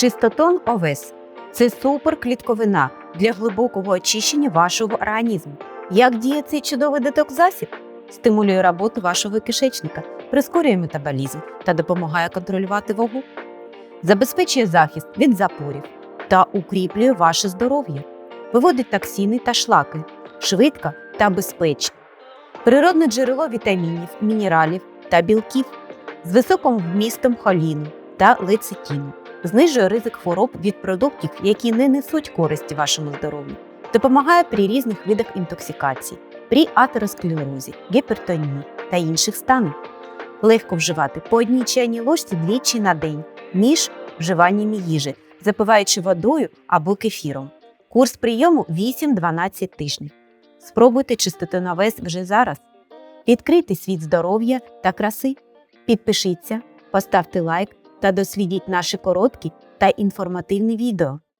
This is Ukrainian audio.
Чистотон ОВЕС це суперклітковина для глибокого очищення вашого організму. Як діє цей чудовий детокс-засіб? Стимулює роботу вашого кишечника, прискорює метаболізм та допомагає контролювати вагу, забезпечує захист від запорів та укріплює ваше здоров'я, виводить токсини та шлаки швидко та безпечно. Природне джерело вітамінів, мінералів та білків з високим вмістом холіну та лецитіну, знижує ризик хвороб від продуктів, які не несуть користі вашому здоров'ю, допомагає при різних видах інтоксикації, при атеросклерозі, гіпертонії та інших станах. Легко вживати по одній чайній ложці двічі на день між вживаннями їжі, запиваючи водою або кефіром. Курс прийому 8-12 тижнів. Спробуйте чистоту на вес вже зараз. Відкрийте світ здоров'я та краси. Підпишіться, поставте лайк та дослідіть наші короткі та інформативні відео.